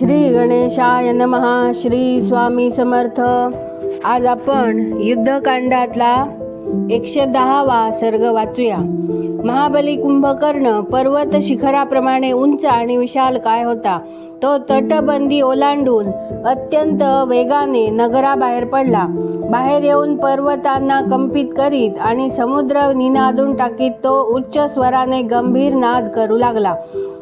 श्री गणेशाय नमहा श्री स्वामी समर्थ. आज आपण युद्धकांडातला एकशे दहावा सर्ग वाचूया. महाबली कुंभकर्ण पर्वत शिखराप्रमाणे उंच आणि विशाल काय होता? तो तटबंदी ओलांडून अत्यंत वेगाने नगराबाहेर पडला. बाहेर येऊन पर्वतांना कंपित करीत आणि समुद्र निनादून टाकीत तो उच्च स्वराने गंभीर नाद करू लागला.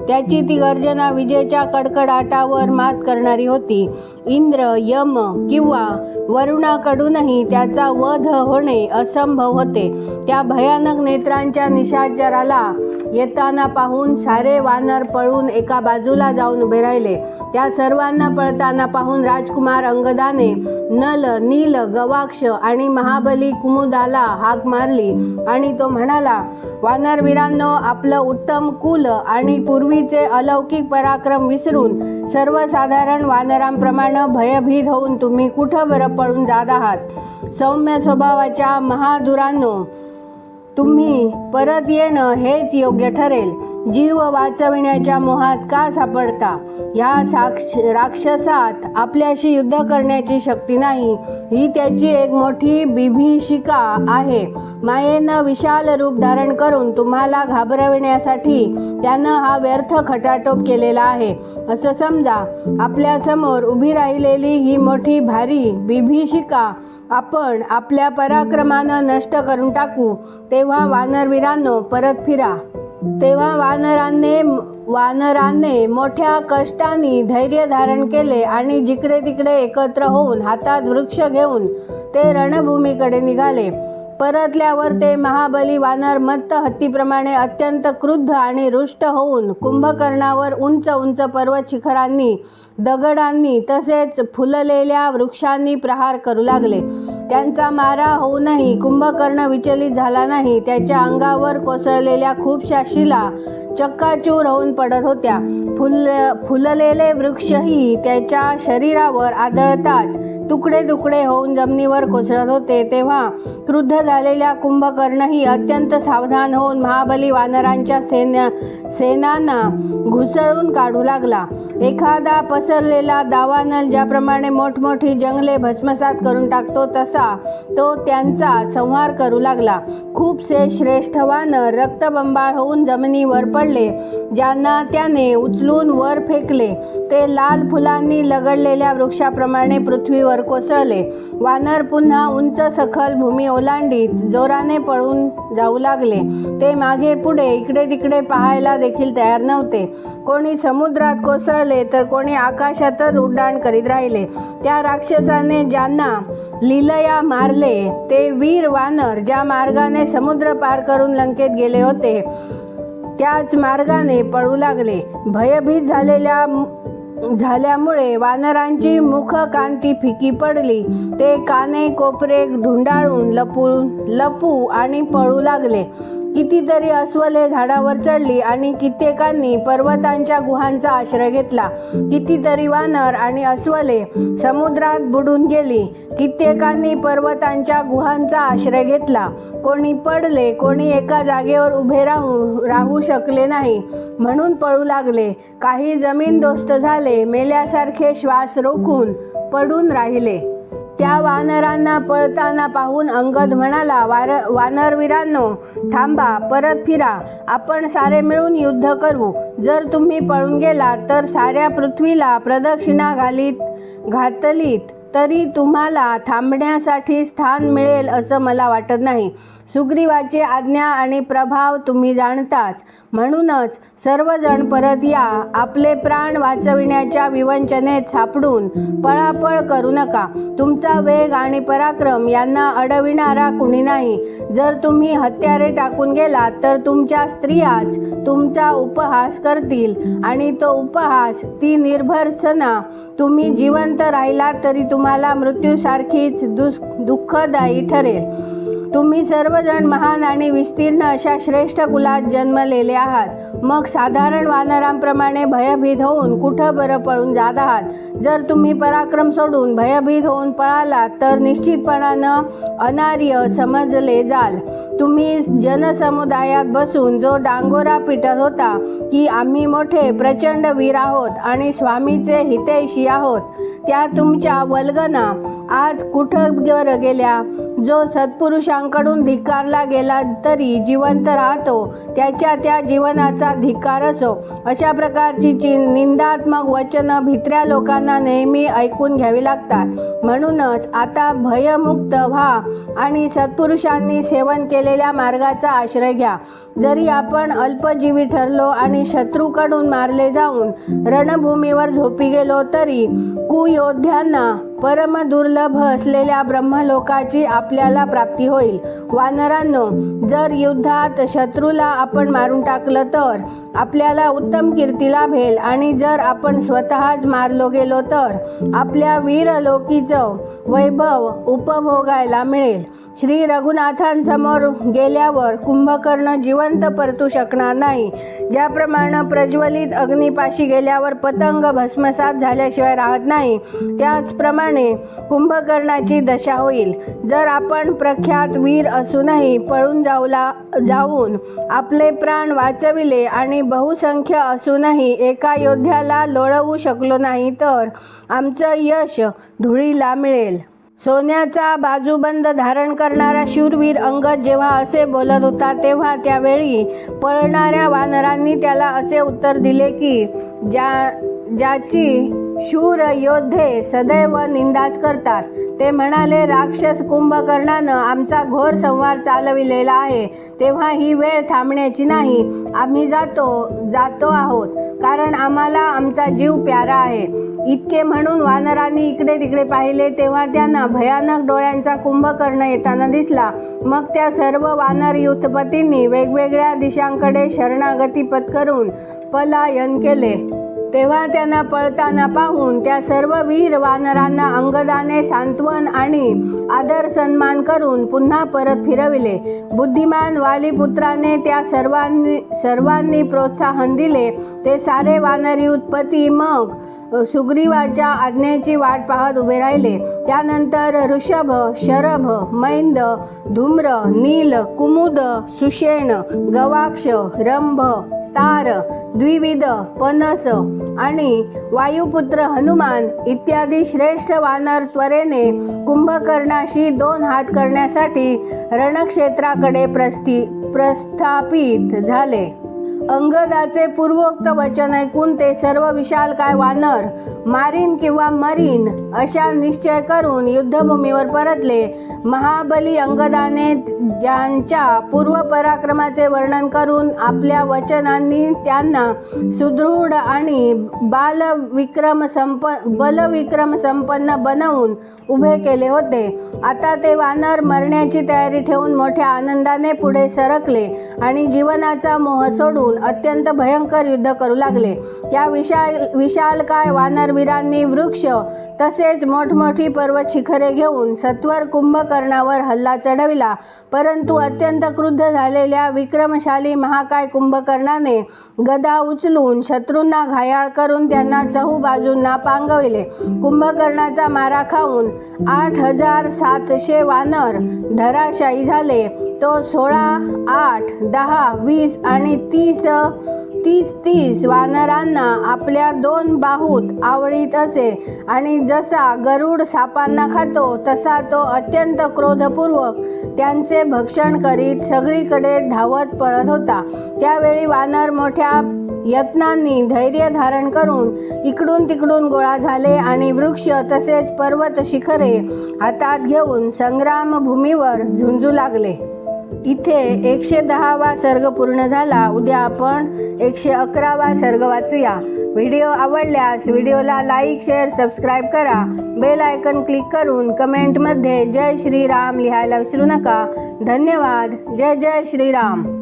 त्याची ती गर्जना विजेच्या कडकडाटावर मात करणारी होती. इंद्र यम किंवा वरुणाकडूनही त्याचा वध होणे असंभव होते. त्या भयानक नेत्रांच्या निशाचराला येताना पाहून सारे वानर पळून एका बाजूला जाऊन उभे राहिले. त्या सर्वांना पळताना पाहून राजकुमार अंगदाने नल नील गवा गवाक्ष आणि महाबली कुमुदाला हाक मारली. आणि तो म्हणाला वानरवीरांनो आपलं उत्तम कुल आणि पूर्वीचे अलौकिक पराक्रम विसरून सर्वसाधारण वानरांप्रमाणे भयभीत होऊन तुम्ही कुठं बरं पळून जात आहात? सौम्य स्वभावाच्या महादुरांनो तुम्ही परत येणं हेच योग्य ठरेल. जीव वाचविण्याच्या मोहात का सापडता? ह्या साक्ष राक्षसात आपल्याशी युद्ध करण्याची शक्ती नाही. ही त्याची एक मोठी बिभीषिका आहे. मायेनं विशाल रूप धारण करून तुम्हाला घाबरविण्यासाठी त्यानं हा व्यर्थ खटाटोप केलेला आहे. असं समजा आपल्यासमोर उभी राहिलेली ही मोठी भारी बिभीषिका आपण आपल्या पराक्रमानं नष्ट करून टाकू तेव्हा वानरवीरांनो परत फिरा. तेव्हा वानरांनी वानराने मोठ्या कष्टाने धैर्य धारण केले आणि जिकडे तिकडे एकत्र होऊन हातात वृक्ष घेऊन ते रणभूमीकडे निघाले. परतल्यावर ते महाबली वानर मत्त हत्तीप्रमाणे अत्यंत क्रुद्ध आणि रुष्ट होऊन कुंभकर्णावर उंच उंच पर्वत शिखरांनी दगडांनी तसेच फुललेल्या वृक्षांनी प्रहार करू लागले. त्यांचा मारा होऊनही कुंभकर्ण विचलित झाला नाही त्याच्या अंगावर कोसळलेल्या खूपशा शिला चक्काचूर होऊन पडत होत्या. फुल फुललेले वृक्षही त्याच्या शरीरावर आदळताच तुकडे तुकडे होऊन जमिनीवर कोसळत होते. तेव्हा क्रुद्ध झालेल्या कुंभकर्णही अत्यंत सावधान होऊन महाबली वानरांच्या सेना सेनांना घुसळून काढू लागला. एखादा पसरलेला दावानल ज्याप्रमाणे मोठमोठी जंगले भस्मसात करून टाकतो तसा तो त्यांचा संहार करू लागला. खूपसे श्रेष्ठ वानर रक्तबंबाळ होऊन जमिनीवर पडले. ज्यांना त्याने उचलून वर फेकले ते लाल फुलांनी लगडलेल्या वृक्षाप्रमाणे पृथ्वीवर कोसळले. वानर पुन्हा उंच सखल भूमी ओलांडीत जोराने पळून जाऊ लागले. ते मागे पुढे इकडे तिकडे पाहायला देखील तयार नव्हते. कोणी समुद्रात कोसळले तर कोणी आकाशातच उड्डाण करीत राहिले. त्या राक्षसाने ज्यांना लीलया मारले ते वीर वानर ज्या मार्गाने समुद्र पार करून लंकेत गेले होते. त्याच मार्गाने पळू लागले. भयभीत झालेल्या झाल्यामुळे वानरांची मुख कांती फिकी पडली. ते काने कोपरे ढुंडाळून लपून लपू आणि पळू लागले. कितीतरी अस्वले झाडावर चढली आणि कित्येकांनी पर्वतांच्या गुहांचा आश्रय घेतला. कितीतरी वानर आणि अस्वले समुद्रात बुडून गेली. कित्येकांनी पर्वतांच्या गुहांचा आश्रय घेतला. कोणी पडले कोणी एका जागेवर उभे राहू राहू शकले नाही. म्हणून पळू लागले. काही जमीनदोस्त झाले. मेल्यासारखे श्वास रोखून पडून राहिले. त्या वानरांना पळताना पाहून अंगद म्हणाला वार वानरवीरांनो थांबा परत फिरा. आपण सारे मिळून युद्ध करू. जर तुम्ही पळून गेलात तर साऱ्या पृथ्वीला प्रदक्षिणा घालीत घातलीत. तरी तुम्हाला थांबण्यासाठी स्थान मिळेल असं मला वाटत नाही. सुग्रीवाची आज्ञा आणि प्रभाव तुम्ही जाणताच. म्हणूनच सर्वजण परत या. आपले प्राण वाचविण्याच्या विवंचनेत सापडून पळापळ करू नका. तुमचा वेग आणि पराक्रम यांना अडविणारा कुणी नाही. जर तुम्ही हत्यारे टाकून गेलात तर तुमच्या स्त्रियाच तुमचा उपहास करतील. आणि तो उपहास ती निर्भरसना. तुम्ही जिवंत राहिलात तरी तुम तुम्हाला मृत्यूसारखीच दुस दुःखदायी ठरेल. तुम्ही सर्वजण महान आणि विस्तीर्ण अशा श्रेष्ठ कुलात जन्मलेले आहात. मग साधारण वानरांप्रमाणे भयभीत होऊन कुठं बरं पळून जात आहात? जर तुम्ही पराक्रम सोडून भयभीत होऊन पळालात तर निश्चितपणानं अनार्य समजले जाल. तुम्ही जनसमुदायात बसून जो डांगोरा पिटत होता की आम्ही मोठे प्रचंड वीर आहोत आणि स्वामीचे हितैषी आहोत त्या तुमच्या वल्गना आज कुठं गेल्या? जो सत्पुरुषांकडून धिक्कारला गेला तरी जिवंत राहतो. त्याच्या त्या जीवनाचा धिक्कार असो. अशा प्रकारची चि निंदात्मक वचनं भित्र्या लोकांना नेहमी ऐकून घ्यावी लागतात. म्हणूनच आता भयमुक्त व्हा आणि सत्पुरुषांनी सेवन केलेल्या मार्गाचा आश्रय घ्या. जरी आपण अल्पजीवी ठरलो आणि शत्रूकडून मारले जाऊन रणभूमीवर झोपी गेलो तरी कुयोध्यांना परम दुर्लभ असलेल्या ब्रह्मलोकाची आपल्याला प्राप्ती होईल. वानरांनो जर युद्धात शत्रूला आपण मारून टाकलं तर आपल्याला उत्तम कीर्ती लाभेल आणि जर आपण स्वतःच मारलो गेलो तर आपल्या वीरलोकीचं वैभव उपभोगायला मिळेल. श्री रघुनाथांसमोर गेल्यावर कुंभकर्ण जिवंत परतू शकणार नाही. ज्याप्रमाणे प्रज्वलित अग्निपाशी गेल्यावर पतंग भस्मसात झाल्याशिवाय राहत नाही. त्याचप्रमाणे कुंभकर्णाची दशा होईल. जर आपण प्रख्यात वीर असूनही पळून जाऊला जाऊन आपले प्राण वाचविले आणि बहुसंख्य असूनही एका योद्ध्याला लोळवू शकलो नाही तर आमचं यश धुळीला मिळेल. सोन्याचा बाजूबंद धारण करणारा शूरवीर अंगद जेव्हा असे बोलत होता तेव्हा त्यावेळी पळणाऱ्या वानरांनी त्याला असे उत्तर दिले की ज्या ज्याची शूर योद्धे सदैव निंदाच करतात. ते म्हणाले राक्षस कुंभकर्णानं आमचा घोर संवाद चालविलेला आहे. तेव्हा ही वेळ थांबण्याची नाही. आम्ही जातो जातो आहोत. कारण आम्हाला आमचा जीव प्यारा आहे. इतके म्हणून वानरांनी इकडे तिकडे पाहिले तेव्हा त्यांना भयानक डोळ्यांचा कुंभकर्ण येताना दिसला. मग त्या सर्व वानर युथपतींनी वेगवेगळ्या दिशांकडे शरणागती पत्करून पलायन केले. तेव्हा त्यांना पळताना पाहून त्या सर्व वीर वानरांना अंगदाने सांत्वन आणि आदर सन्मान करून पुन्हा परत फिरविले. बुद्धिमान वालीपुत्राने त्या सर्वांनी सर्वांनी प्रोत्साहन दिले. ते सारे वानरी उत्पत्ती मग सुग्रीवाच्या आज्ञेची वाट पाहत उभे राहिले. त्यानंतर ऋषभ शरभ मैंद धूम्र नील कुमुद सुषेण गवाक्ष रंभ तार द्विविध पनस आणि वायुपुत्र हनुमान इत्यादी श्रेष्ठ वानर त्वरेने कुंभकर्णाशी दोन हात करण्यासाठी रणक्षेत्राकडे प्रस्थि प्रस्थापित झाले. अंगदाचे पूर्वोक्त वचन ऐकून ते सर्व विशाल काय वानर मारीन किंवा मरीन अशा निश्चय करून युद्धभूमीवर परतले. महाबली अंगदाने ज्यांच्या पूर्व पराक्रमाचे वर्णन करून आपल्या वचनांनी त्यांना सुदृढ आणि बालविक्रम संप बलविक्रम संपन्न बनवून उभे केले होते. आता ते वानर मरण्याची तयारी ठेवून मोठ्या आनंदाने पुढे सरकले आणि जीवनाचा मोह सोडून अत्यंत भयंकर युद्ध करू लागले. त्या विशाल विशालकाय वानरवीरांनी वृक्ष तसेच मोठमोठी पर्वत शिखरे घेऊन सत्वर कुंभकर्णावर हल्ला चढविला. परंतु अत्यंत क्रुद्ध झालेल्या विक्रमशाली महाकाय कुंभकर्णाने गदा उचलून शत्रूंना घायाळ करून त्यांना चहू बाजूंना पांगविले. कुंभकर्णाचा मारा खाऊन आठ हजार सातशे वानर धराशायी झाले. तो सोळा आठ दहा वीस आणि तीस तीस तीस वानरांना आपल्या दोन बाहूत आवळीत असे. आणि जसा गरुड सापांना खातो तसा तो अत्यंत क्रोधपूर्वक त्यांचे भक्षण करीत सगळीकडे धावत पळत होता. त्यावेळी वानर मोठ्या यत्नांनी धैर्य धारण करून इकडून तिकडून गोळा झाले आणि वृक्ष तसेच पर्वत शिखरे हातात घेऊन संग्रामभूमीवर झुंजू लागले. इथे एकशे दहावा सर्ग पूर्ण झाला. उद्या आपण एकशे अकरावा सर्ग वाचूया. व्हिडिओ आवडल्यास व्हिडिओला लाईक शेअर सबस्क्राईब करा. बेल आयकन क्लिक करून कमेंटमध्ये जय श्रीराम लिहायला विसरू नका. धन्यवाद. जय जय श्रीराम.